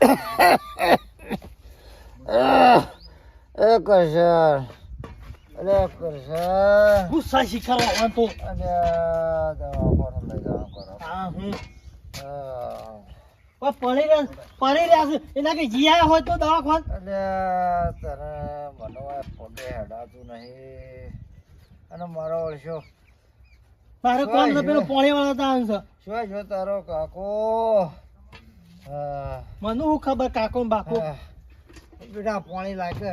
એ કરશન એક કરશન ગુસ્સા શીખરો હવે તો પડી રહ્યા પડી રહ્યા છે. એના કે જીયા હોય તો દવાખાન? તને મને પગે હેડાતું નહીં. અને મારો વર્ષો મારે કોણ પેલું પોણી વાળા તા છે. શું જો તારો કાકો? મને હું ખબર કાકો બાકો. બેટા પાણી લાગે.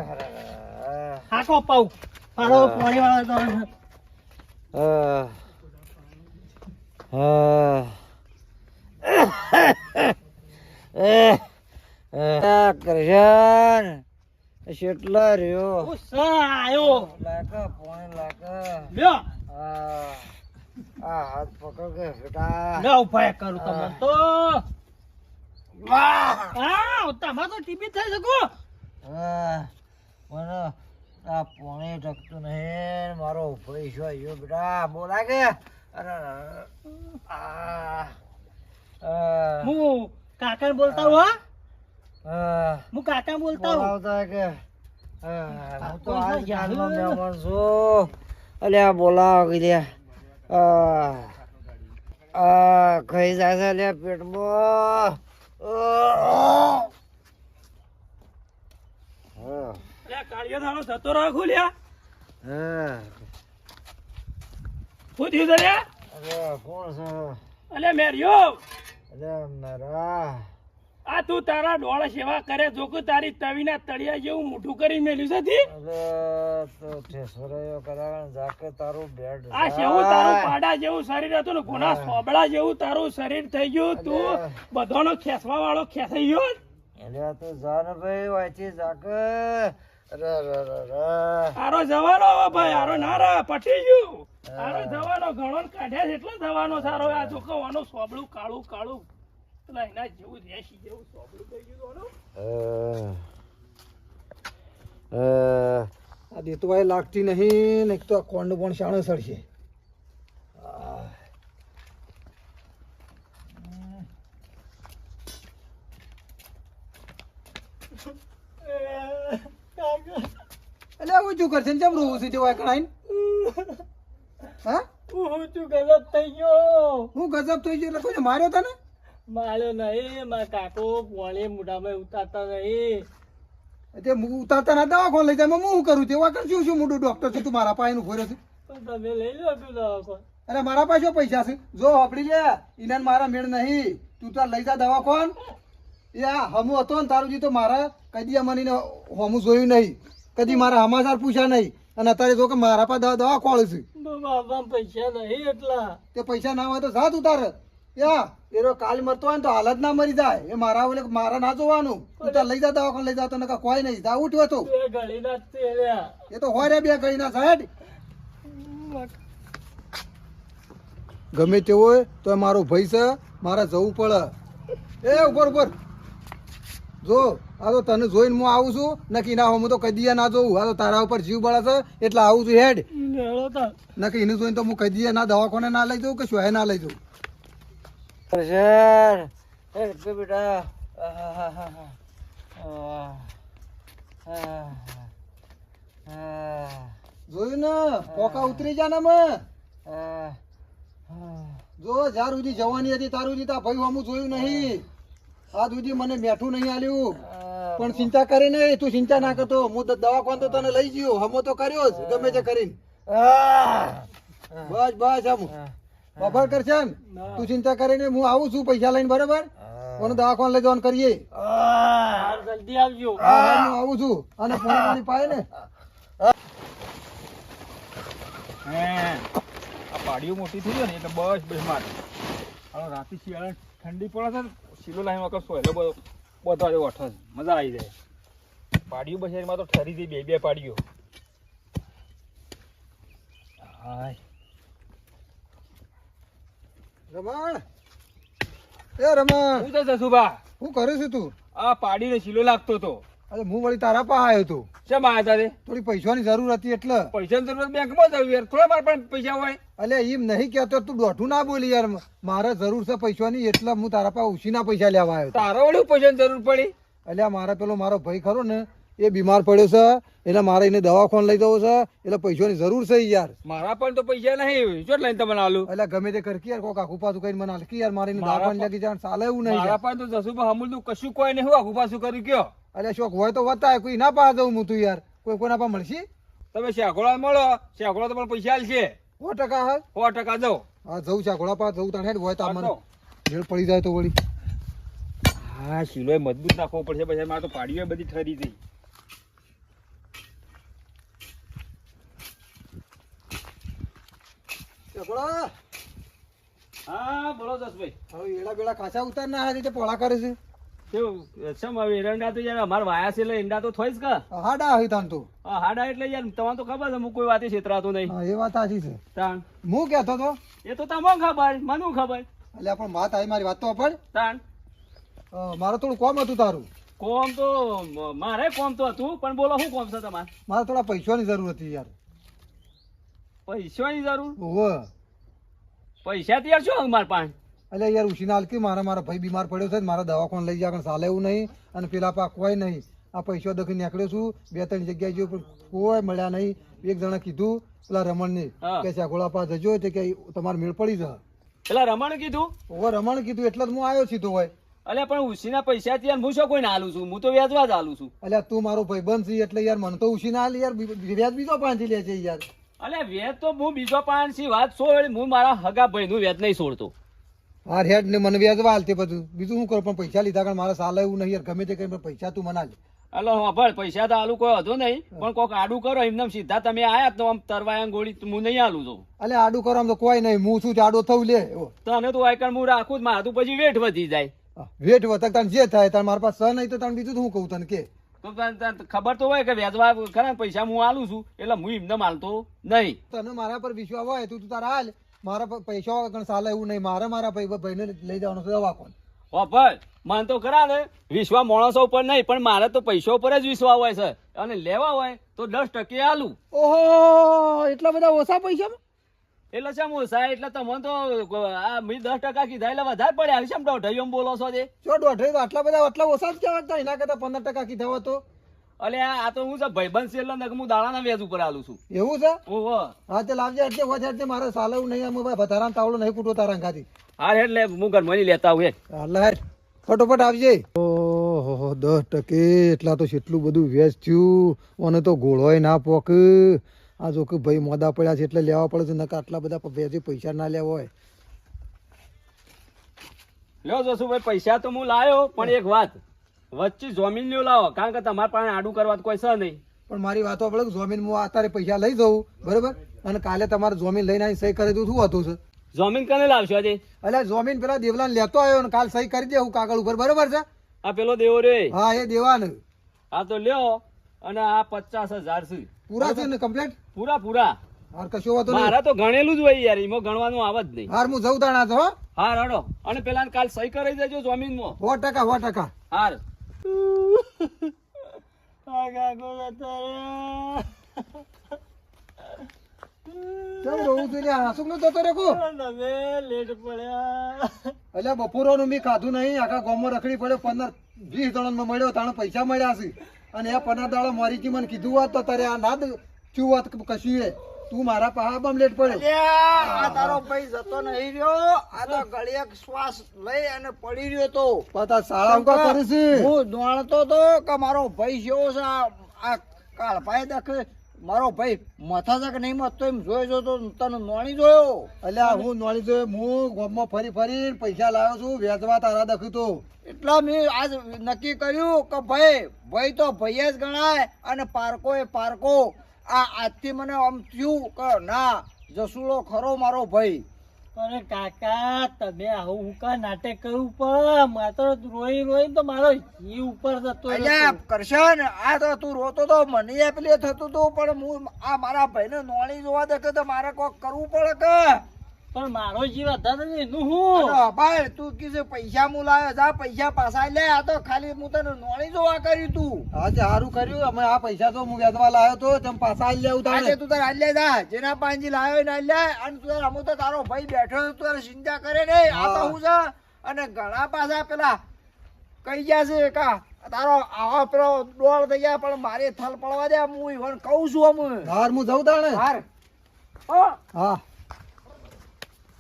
હાકો પાઉ. પાડો પાણી વાળા તો. કરશન. શેટલા રહ્યો? ગુસ્સા લાગે પાણી લાગે. આ હાથ પકડ કે બેટા ઉપાય કરું તમને તો. વાહ હા તમારે તો ટીબી થઈ શકો મને આ પાણી ટકતું નહીં મારો શું આવ્યો બેટા. બોલા કે? અરે હું કાકા બોલતા હું હા હું કાકા બોલતા હું બોલાવતા કે? હું તો જાણે. મહેમાન છું. અલ્યા બોલાવ કે આ આ ખાઈ જાય છે અલ્યા પેટમાં. કાળિયો થાળો થતો રાખો લ્યા શું થયું અરે કોણ છે? અલે મેર્યો. અલે મારા. આ તું તારા ડોળ સેવા કરે જો કે તારી તવીના તળિયા જેવું મોઢું કરી મેલ્યું છે જાકે તારું બેડ આ જેવું તારું પાડા જેવું શરીર હતું ને ગુના સોબળા જેવું તારું શરીર થઈ ગયું તું બધાનો ખેસવા વાળો ખેસાઈ ગયો એટલે તું ભાઈ વાંચી જાકે. આરો જવાનો ભાઈ આરો ના રા પટી ગયું આરો જવાનો ઘણો કાઢ્યા એટલે જવાનો સારો આ જો કહો સોબળું કાળું કાળું. એના જેવું રેશી જેવું સોબળું થઈ ગયું આનું. આ દેતુભાઈ લાગતી નહીં ને તો આ કોંડ પણ શાણો સડશે એટલે આવું શું કરશે ને? જમ રોવું છે તે વાય કણાઈને હા હું ગજબ થઈ ગયો? હું ગજબ થઈ ગયો એટલે કોઈને માર્યો તને? માર્યો નહીં મારા કાકો પોણે મોઢામાં ઉતારતા નહીં. તે ઉતારતા ના દવા કોણ લઈ જાય હું કરું તે વાકણ શું શું મોટું ડોક્ટર છે તું મારા પાસે એનું ખોર્યો છે તમે લઈ લો તું દવાખાન. અરે મારા પાસે પૈસા છે? જો હપડી લે ઇનાન મારા મેળ નહીં. તું તાર લઈ જા દવા કોણ એ આ હમુ હતો ને તારું જી તો મારા કદી અમને હમું જોયું નહીં. કદી મારા સમાચાર પૂછ્યા નહીં. અને અત્યારે જો કે મારા પાસે દવા દવા કોણ છે પૈસા નહીં એટલા. તે પૈસા ના હોય તો સાત તું તારે. યા એરો કાલ મરતો હોય તો હાલત ના મરી જાય. એ મારા ઓલે મારા ના જોવાનું. તું તાર લઈ જતા કોણ લઈ જતો તો નકા કોઈ નહીં. જા ઉઠ્યો તો. એ તો હોય રે બે ગળી ના સાહેબ ગમે તે હોય તો મારો ભાઈ છે મારે જવું પડે. એ ઉપર ઉપર જો આ તો તને જોઈને હું આવું છું. નક્કી ના હું તો કદી ના જોઉં આ તો તારા ઉપર જીવ બળે છે એટલે આવું છું હેડ. નકી નક્કી એને જોઈને તો હું કદી ના દવાખાને ના લઈ જાઉં કે શું ના લઈ જાઉં? સર બેટા જોયું ને? પોકા ઉતરી જા ને જો જ્યાર સુધી જવાની હતી તાર સુધી તા ભાઈ હમું જોયું નહીં. આ સુધી મને મેઠું નહીં આલ્યું. પણ ચિંતા કરી નહીં તું ચિંતા ના કરતો. હું તો દવાખાન તો તને લઈ ગયો. હમો તો કર્યો જ. ગમે તે કરીને. બસ બસ હમ બફર કરશે ને. તું ચિંતા કરીને હું આવું છું પૈસા લઈને બરાબર? કોને દવાખાન લઈ જવાનું કરીએ. જલ્દી આવજો. હા, આવું છું. અને ફોન પાણી પાય ને. આ પાડીઓ મોટી થઈ ગયો ને એટલે બસ બસ મારે. હવે રાતે શિયાળા ઠંડી પડે છે શીલો લાઈન વખત સોયલો બધો બધા જો અઠસ મજા આવી જાય. પાડીઓ બસ એમાં તો ઠરી ગઈ બે બે પાડીઓ. હાય. રમણ! એ રમણ! શું છે જસુભા શું કરે છે તું. આ પાડીને શીલો લાગતો અરે હું વળી તારા પાસે આવ્યો હતો. શેમ આવ્યા તા? થોડી પૈસાની જરૂર હતી એટલે. પૈસાની જરૂરત બેંકમાં જ યાર. થોડા મારા પણ પૈસા હોય. અલે એમ નહીં કહેતો તું દોઢું ના બોલી યાર. મારે જરૂર છે પૈસાની એટલે હું તારા પાસે ઉછીના પૈસા લેવા આવ્યો તારો વળી પૈસાની જરૂર પડી? અલ્યા મારા પેલો મારો ભાઈ ખરો ને એ બીમાર પડ્યો છે એટલે મારે એને દવાખાન લઈ જવો છે એટલે પૈસાની જરૂર છે યાર. મારા પણ તો પૈસા નહીં ચોટ લઈને તમને આલું? એટલે ગમે તે કરકી યાર કોક આખું પાછું કઈ મને હાલકી યાર મારે એને દવાખાને જવાનું ચાલે એવું નહીં મારા પણ તો જસુભા અમૂલનું કશું કોઈ નહીં આખું પાછું કર્યું કયો એટલે શોખ હોય તો વતાય કોઈ ના પાસે જવું હું તું યાર. કોઈ કોના પાસે મળશે? તમે શેઘોળા મળો શેઘોળા તો પણ પૈસા આલશે. સો ટકા હા સો ટકા દો હા જવું છે પાસે જવું તાણે હોય તો મને. ભેળ પડી જાય તો વળી. હા શીલોય મજબૂત નાખવો પડશે પછી મારે તો પાડીઓ બધી ઠરી હતી. ઘોડા હા બોલો જસભાઈ. હવે એડા બેડા કાચા ઉતાર ના રીતે પોળા કરે છે. કેવું? શેમ હવે એરંડા તો યાર અમાર વાયા છે એટલે એંડા તો થોઈશ કા? હાડા હોય તાન તો. હા હાડા એટલે યાર તો ખબર છે હું કોઈ વાતે છેતરાતો નહીં. હા એ વાત સાચી છે. તાણ. હું કહેતો તો? એ તો તમને ખબર મને ખબર? એટલે પણ વાત આવી મારી વાત તો પડ તાણ. મારે થોડું કોમ હતું તારું. કોમ તો મારે કોમ તો હતું પણ બોલો શું કોમ છે તમારે? મારે થોડા પૈસાની જરૂર હતી યાર. પૈસાની જરૂર ઓવે પૈસા તો શું મારા પાસે? એટલે યાર ઉછીના હાલકી મારા મારા ભાઈ બીમાર પડ્યો છે ને મારા દવાખાને લઈ જાય ચાલે એવું નહીં. અને પેલા પાકવાય કોઈ નહીં. આ પૈસા દખી નીકળ્યો છું. બે ત્રણ જગ્યાએ જો પણ કોઈ મળ્યા નહીં. એક જણા કીધું પેલા રમણને. કે ચાકોળા પાસે જજો તે કે તમારે મેળ પડી જાય. પેલા રમણ કીધું? ઓવે રમણ કીધું એટલે જ હું આવ્યો સીધો હોય. અલે પણ ઉસીના પૈસા યાર હું શું કોઈને હાલું છું? હું તો વ્યાજવા જ હાલું છું. અલ્યા તું મારો ભાઈબંધ છે એટલે યાર મને તો ઉસીના હાલ યાર. વ્યાજ બીજો પાંચી લે છે યાર. અલ્યા વેજ તો હું બીજો પાન સી વાત છોડ હું મારા હગા ભાઈ નું વેજ નહીં છોડતો હાર હેડ ને મને વેદ વાલતે બધું. બીજું શું કરું? પણ પૈસા લીધા કારણ મારા સાલે એવું નહીં યાર. ગમે તે કઈ પણ પૈસા તું મના લે અલો ભાઈ પૈસા તો આલુ કોઈ હતો નહીં પણ કોક આડું કરો એમને સીધા તમે આયા તો આમ તરવાયા ગોળી હું નહીં આલું છું અલે આડું કરો આમ તો કોઈ નહીં. હું શું આડો થવું લે તને તો આયકણ હું રાખું જ મારું તો પછી વેઠ વધી જાય. હા, વેઠ તને જે થાય તાર મારા પાસે સહ નહીં તો તને બીજું તો હું કહું તને કે. તો ખબર તો હોય કે વ્યાજવા ખરા પૈસા હું આલું છું એટલે હું એમને માલતો નહીં. તને મારા પર વિશ્વાસ હોય તું તારા હાલ. મારા પર પૈસા વગર સાલે એવું નહીં. મારે મારા ભાઈ ભાઈને લઈ જવાનો છે દવાખાને. વાપર મને તો ખરા ને વિશ્વા માણસો ઉપર નહીં પણ મારે તો પૈસા ઉપર જ વિશ્વાસ હોય છે. અને લેવા હોય તો દસ ટકે આલું. ઓહો એટલા બધા ઓછા પૈસા એટલે છે હું સાહેબ એટલે તમને તો આ મેં દસ ટકા કીધા એટલે વધારે પડ્યા છે દોઢાઈ એમ બોલો છો જે? જો દોઢાઈ તો આટલા બધા આટલા ઓછા જ કહેવાય એના કરતા પંદર ટકા કીધા હોત અલે આ તો હું છે ભાઈબંધ છે એટલે હું દાડાના વેજ ઉપર આલું છું. એવું છે? ઓહો. હા તે લાવજે એટલે હોય એટલે મારે સાલવું નહીં અમે ભાઈ વધારાનો તાવડો નહીં કૂટો તારા ખાતી હા એટલે હું ઘરમાં લેતા હું હાલ ફટોફટ આવજે. ઓહો દસ ટકે એટલા તો કેટલું બધું વેચ થયું. અને તો ગોળોય ના પોક. આ જો કે ભાઈ મોદા પડ્યા છે એટલે લેવા પડે છે નકા આટલા બધા વેચી પૈસા ના લેવા હોય. લ્યો જસુભાઈ પૈસા તો હું લાયો પણ એક વાત. વચ્ચે જમીન લ્યો લાવો કારણ કે તમારા પાસે આડું કરવા તો કોઈ છે નહીં. પણ મારી વાતો આપણે જમીન હું અત્યારે પૈસા લઈ જઉં બરોબર? અને કાલે તમારે જમીન લઈને અહીં સહી કરી દઉં શું હતું છે? જમીન કને લાવશો આજે? એટલે જમીન પેલા દેવલાને લેતો આવ્યો ને કાલ સહી કરી દેવું કાગળ ઉપર બરોબર છે? આ પેલો દેવો રે. હા એ દેવાનું. આ તો લ્યો. અને આ પચાસ હજાર છે. પૂરા છે ને કમ્પ્લીટ પૂરા પૂરા. હાર કશો વાતો નહીં. મારા તો ગણેલું જ હોય યાર ઈમો ગણવાનું આવે જ નહીં. હાર હું જઉં તાણા તો હાર હડો. અને પેલા કાલ સહી કરી દેજો મો વો ટકા સો ટકા. હાર. કેમ રહું છું લ્યા? હાસુક નો જતો લેટ પડ્યા એટલે બપોરનું મેં ખાધું નહીં. આખા ગોમો રખડી પડ્યો પંદર વીસ જણામાં મળ્યો તાણે પૈસા મળ્યા છે. અને એ પનાદાળો દાડો મારી કી મને કીધું હોત તો તારે આ નાદ ચું વાત કશું એ. તું મારા પાહા બમ લેટ પડ્યો. આ તારો ભાઈ જતો નહીં રહ્યો. આ તો ગળિયક શ્વાસ લઈ અને પડી રહ્યો તો. પતા સાળા ઉકા કરીશ હું દોડતો તો કે મારો ભાઈ જેવો છે આ આ પાય દેખે. મારો ભાઈ મથા છે કે નહીં મથતો એમ જો તો તને નોણી જોયો. એટલે હું નોણી જોયો હું ગોમમાં ફરી ફરી પૈસા લાવ્યો છું વેચવા તારા દખ્યું તો. એટલા મેં આજ નક્કી કર્યું કે ભાઈ ભાઈ તો ભાઈ જ ગણાય અને પારકો એ પારકો. આ આજથી મને આમ થયું કે ના જસુડો ખરો મારો ભાઈ. અરે કાકા તમે આવું હું કા નાટક કરવું પણ માત્ર રોઈ રોઈ તો મારો જીવ ઉપર જતો કરશે કરશન આ તો તું રોતો તો મને એ પેલી થતું હતું પણ હું આ મારા ભાઈને નોળી જોવા દે તો મારે કોક કરવું પડે કે? પણ મારો જીવ વધારે ને એનું હું. અરે તું કીધું પૈસા હું લાવ્યો જા પૈસા પાછા લે આ તો ખાલી હું તને નોળી જોવા કર્યું તું. આજે સારું કર્યું. અમે આ પૈસા તો હું વેચવા લાવ્યો તો તેમ પાછા આલી લેવું તારે તું તારે હાલ્યા જા. જેના પાંજી લાવ્યો ને હાલ્યા અને તું અમુક તો તારો ભાઈ બેઠો તું તારે ચિંતા કરે ને આ તો હું. છે અને ઘણા પાછા પેલા કઈ ગયા છે કા તારો આવા પેલો ડોળ થઈ ગયા પણ મારે થલ પડવા દે. હું ઈવન કહું છું અમે હાર હું જઉં તાણે? હાર. ઓ હા.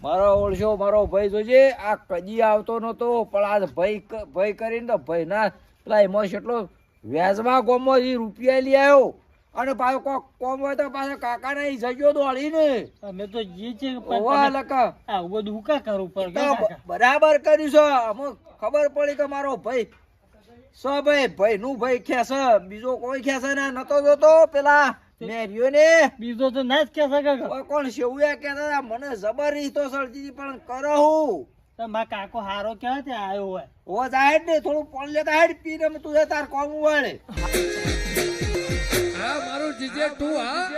મારો ઓળશો મારો ભાઈ જોજે. આ કદી આવતો નતો પણ આ ભાઈ ભાઈ કરીને તો ભાઈ ના પેલા એમાં એટલો વ્યાજમાં ગોમમાં રૂપિયા લઈ આવ્યો અને પાછો કોક કોમ હોય તો પાછો કાકા ને જજો દોડીને. અમે તો જે છે ઓવા લકા. બધું કરવું પડે બરાબર કર્યું છે. અમે ખબર પડી કે મારો ભાઈ સ ભાઈ ભાઈ નું ભાઈ ખેસ બીજો કોઈ ખેસ ના નતો જોતો પેલા. મેર્યો ને. બીજો તો ના જ કે શકે કોણ શેવયા એ કેતા મને જબરી તો સળજી પણ કરો હું. મારા કાકો હારો ક્યાં ત્યાં આવ્યો હોય? ઓ જાય ને થોડું પાણી લેતા હેડ પીને તું તાર કોમ વળે હા મારું જીજે તું હા.